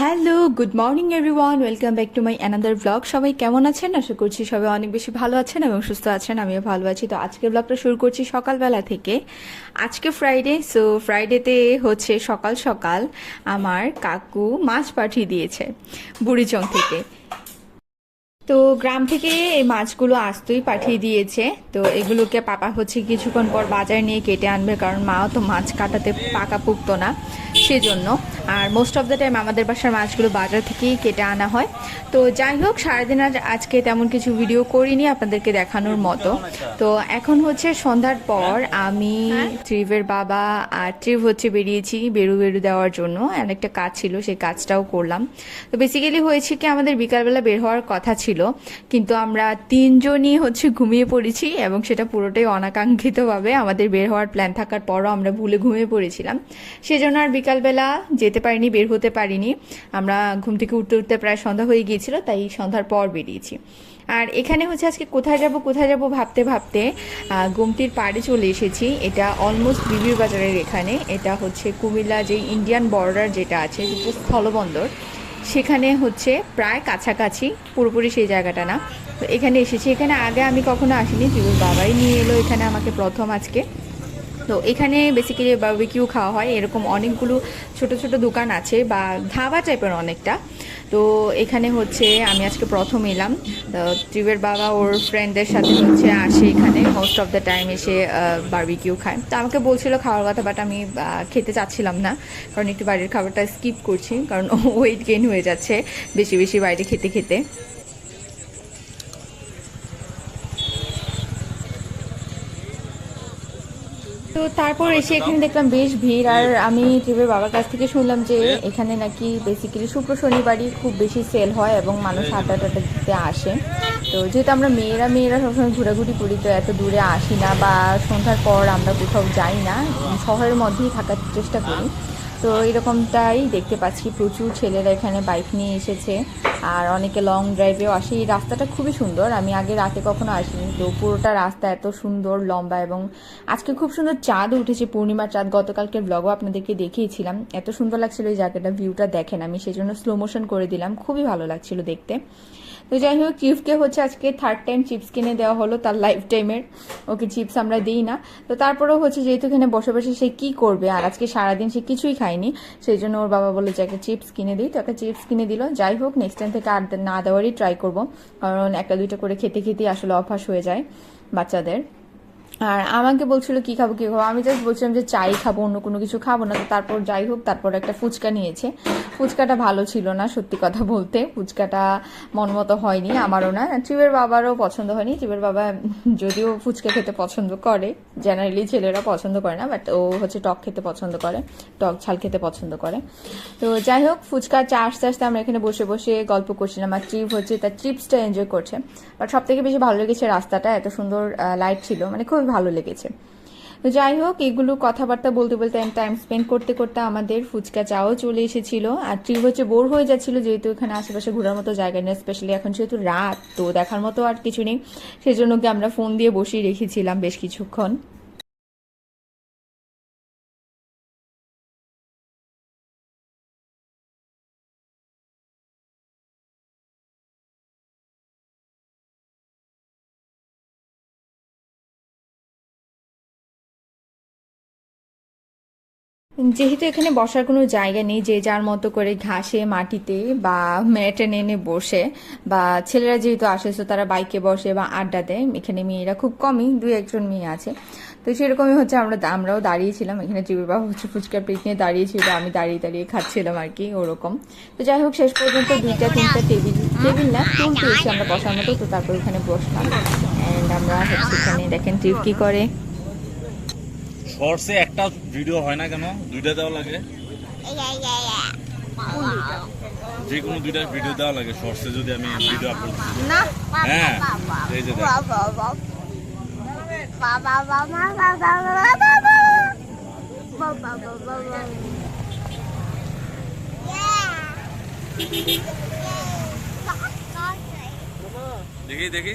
Hello good morning everyone welcome back to my another blog সবাই কেমন আছেন? আশা করছি সবাই অনেক বেশি ভালো আছেন এবং সুস্থ আছেন। আমিও ভালো আছি। তো আজকের ব্লগটা শুরু করছি সকালবেলা থেকে। আজকে ফ্রাইডে সো ফ্রাইডেতে হচ্ছে সকাল সকাল আমার কাকু মাছ পাঠিয়ে দিয়েছে বুড়িচং থেকে। তো গ্রাম থেকে এই মাছগুলো আসতেই পাঠিয়ে দিয়েছে। তো এগুলোকে পাপা হচ্ছে কিছুক্ষণ পর বাজার নিয়ে কেটে আনবে, কারণ মাও তো মাছ কাটাতে পাকা পুকতো না। সেজন্য। আর মোস্ট অফ দ্য টাইম আমাদের বাসার মাছগুলো বাজার থেকেই কেটে আনা হয়। তো যাই হোক সারাদিন আজ আজকে তেমন কিছু ভিডিও করিনি আপনাদেরকে দেখানোর মতো। তো এখন হচ্ছে সন্ধ্যার পর আমি ট্রিভের বাবা আর ট্রিভ হচ্ছে বেরিয়েছি বেরু বেরু দেওয়ার জন্য। অনেকটা কাজ ছিল সেই কাজটাও করলাম। তো বেসিক্যালি হয়েছে কি আমাদের বিকালবেলা বের হওয়ার কথা ছিল। কিন্তু আমরা তিনজনই হচ্ছে ঘুমিয়ে পড়েছি এবং সেটা পুরোটাই অনাকাঙ্ক্ষিতভাবে আমাদের বের হওয়ার প্ল্যান থাকার পরও আমরা ভুলে ঘুমিয়ে পড়েছিলাম। সেজন্য আর বিকালবেলা যেতে পারিনি, বের হতে পারিনি। আমরা ঘুম থেকে উঠতে উঠতে প্রায় সন্ধ্যা হয়ে গিয়েছিল, তাই সন্ধ্যার পর বেরিয়েছি। আর এখানে হচ্ছে আজকে কোথায় যাব কোথায় যাব ভাবতে ভাবতে গোমতির পাড়ে চলে এসেছি। এটা অলমোস্ট বিবির বাজারের এখানে। এটা হচ্ছে কুমিল্লা যে ইন্ডিয়ান বর্ডার যেটা আছে স্থলবন্দর সেখানে হচ্ছে প্রায় কাছাকাছি, পুরোপুরি সেই জায়গাটা না। তো এখানে এসেছি। এখানে আগে আমি কখনো আসিনি জিবুর বাবাই নিয়ে এলো এখানে আমাকে প্রথম আজকে। তো এখানে বেসিক্যালি বারবিকিউ খাওয়া হয়। এরকম অনেকগুলো ছোট ছোট দোকান আছে বা ধাবা টাইপের অনেকটা। তো এখানে হচ্ছে আমি আজকে প্রথম এলাম। ট্রিপের বাবা ওর ফ্রেন্ডদের সাথে হচ্ছে আসে এখানে। মোস্ট অফ দ্য টাইম এসে বারবিকিউ খায়। তো আমাকে বলছিল খাওয়ার কথা বাট আমি খেতে চাচ্ছিলাম না। কারণ একটু বাইরের খাবারটা স্কিপ করছি। কারণ ওয়েট গেইন হয়ে যাচ্ছে বেশি বেশি বাইরে খেতে খেতে। তো তারপর এসে এখানে দেখলাম বেশ ভিড়। আর আমি ট্রিপের বাবার কাছ থেকে শুনলাম যে এখানে নাকি বেসিক্যালি শুক্র শনিবারই খুব বেশি সেল হয় এবং মানুষ আড্ডা টাড্ডা দিতে আসে। তো যেহেতু আমরা মেয়েরা মেয়েরা সবসময় ঘোরাঘুরি করি, তো এত দূরে আসি না বা সন্ধ্যার পর আমরা কোথাও যাই না, শহরের মধ্যেই থাকার চেষ্টা করি। তো এরকমটাই দেখতে পাচ্ছি। প্রচুর ছেলেরা এখানে বাইক নিয়ে এসেছে। আর অনেকে লং ড্রাইভেও আসে। এই রাস্তাটা খুবই সুন্দর। আমি আগে রাতে কখনো আসিনি। তো পুরোটা রাস্তা এত সুন্দর, লম্বা এবং আজকে খুব সুন্দর চাঁদ উঠেছে। পূর্ণিমার চাঁদ। গতকালকের ব্লগও আপনাদেরকে দেখিয়েছিলাম। এত সুন্দর লাগছিল এই জায়গাটা ভিউটা দেখেন। আমি সেজন্য স্লো মোশন করে দিলাম। খুবই ভালো লাগছিল দেখতে। তো যাই হোক চিপসকে হচ্ছে আজকে থার্ড টাইম চিপস কিনে দেওয়া হলো তার লাইফ টাইমের ওকে চিপস আমরা দিই না। তো তারপরেও হচ্ছে যেহেতু এখানে বসে বসে সে কি করবে? আর আজকে সারাদিন সে কিছুই খায়নি। সেই জন্য ওর বাবা বলে যে চিপস কিনে দিই। তো একটা চিপস কিনে দিল। যাই হোক নেক্সট টাইম থেকে আর না দেওয়ারই ট্রাই করব। কারণ একটা দুইটা করে খেতে খেতেই আসলে অভ্যাস হয়ে যায় বাচ্চাদের। আর আমাকে বলছিল, কি খাব কি খাব? আমি জাস্ট বলছিলাম যে, চাই খাব, অন্য কোনো কিছু খাব না। তো তারপর যাই হোক, তারপর একটা ফুচকা নিয়েছে। ফুচকাটা ভালো ছিল না, সত্যি কথা বলতে। ফুচকাটা মন মতো হয়নি, আমারও না। চিবের বাবারও পছন্দ হয়নি। চিবের বাবা যদিও ফুচকা খেতে পছন্দ করে জেনারেলি ছেলেরা পছন্দ করে না বাট ও হচ্ছে টক খেতে পছন্দ করে, টক ঝাল খেতে পছন্দ করে। তো যাই হোক, ফুচকা চা আসতে আসতে আমরা এখানে বসে বসে গল্প করছিলাম, আর ট্রিপ হচ্ছে তার ট্রিপসটা এনজয় করছে। বাট সব থেকে বেশি ভালো লেগেছে রাস্তাটা, এত সুন্দর লাইট ছিল। মানে খুবই ভালো লেগেছে। তো যাই হোক, এগুলো কথাবার্তা বলতে বলতে টাইম স্পেন্ড করতে করতে আমাদের ফুচকা চাও চলে এসেছিল। আর ট্রিপ হচ্ছে বোর হয়ে যাচ্ছিল যেহেতু এখানে আশেপাশে ঘোরার মতো জায়গা নেই স্পেশালি এখন যেহেতু রাত, তো দেখার মতো আর কিছু নেই। সেজন্য কি আমরা ফোন দিয়ে বসিয়ে রেখেছিলাম বেশ কিছুক্ষণ। যেহেতু এখানে বসার কোনো জায়গা নেই, যে যার মতো করে ঘাসে, মাটিতে বা ম্যাটে এনে বসে, বা ছেলেরা যেহেতু আসে তো তারা বাইকে বসে বা আড্ডা দেয়। এখানে মেয়েরা খুব কমই, দু একজন মেয়ে আছে। তো সেরকমই হচ্ছে আমরা আমরাও দাঁড়িয়েছিলাম। এখানে বাবা হচ্ছে ফুচকা প্লেট নিয়ে দাঁড়িয়েছিল, আমি দাঁড়িয়ে দাঁড়িয়ে খাচ্ছিলাম আর কি, ওরকম। তো যাই হোক, শেষ পর্যন্ত দুইটা, তিনটা টেবিল টেবিল না টুল পেয়েছি আমরা বসার মতো, তো তারপর এখানে বসলাম। অ্যান্ড আমরা হচ্ছে এখানে দেখেন ট্রিপ কি করে। শর্টসে একটা ভিডিও হয় না কেন? দুইটা দেওয়া লাগে। যে কোনো দুইটা ভিডিও দেওয়া লাগে শর্টসে যদি আমি ভিডিও আপলোড করি। হ্যাঁ এই যে দেখ। দেখি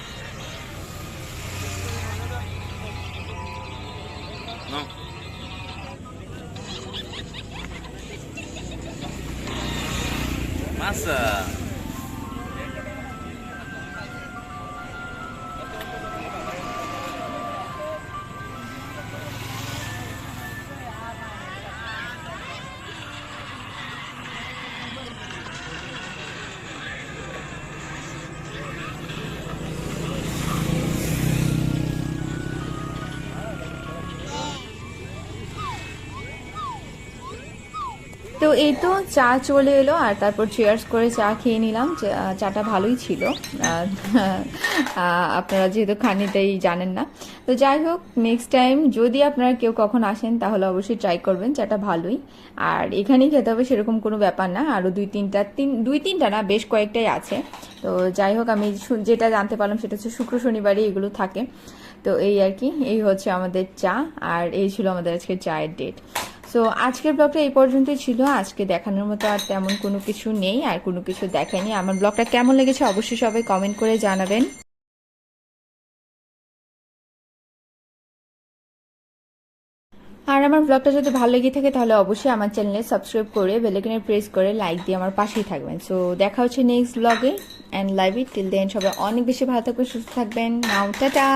এই তো চা চলে এলো আর তারপর চেয়ার্স করে চা খেয়ে নিলাম। চাটা ভালোই ছিল। আপনারা যেহেতু খাননি তাই জানেন না। তো যাই হোক নেক্সট টাইম যদি আপনারা কেউ কখন আসেন, তাহলে অবশ্যই ট্রাই করবেন। চাটা ভালোই। আর এখানেই খেতে হবে, সেরকম কোনো ব্যাপার না। আরও দুই তিনটা, তিন, দুই তিনটা না, বেশ কয়েকটাই আছে। তো যাই হোক, আমি যেটা জানতে পারলাম সেটা হচ্ছে শুক্র শনিবারই এগুলো থাকে। তো এই আর কি, এই হচ্ছে আমাদের চা। আর এই ছিল আমাদের আজকে চায়ের ডেট সো আজকের ব্লগটা এই পর্যন্তই ছিল। আজকে দেখানোর মতো আর তেমন কোনো কিছু নেই, আর কোনো কিছু দেখায়নি আমার ব্লগটা কেমন লেগেছে অবশ্যই সবাই কমেন্ট করে জানাবেন। আর আমার ব্লগটা যদি ভালো লেগে থাকে তাহলে অবশ্যই আমার চ্যানেলে সাবস্ক্রাইব করে বেলেকনে প্রেস করে লাইক দিয়ে আমার পাশেই থাকবেন। সো দেখা হচ্ছে নেক্সট ব্লগে and live it till then সবাই অনেক বেশি ভালো থাকবেন, সুস্থ থাকবেন। নাও টাটা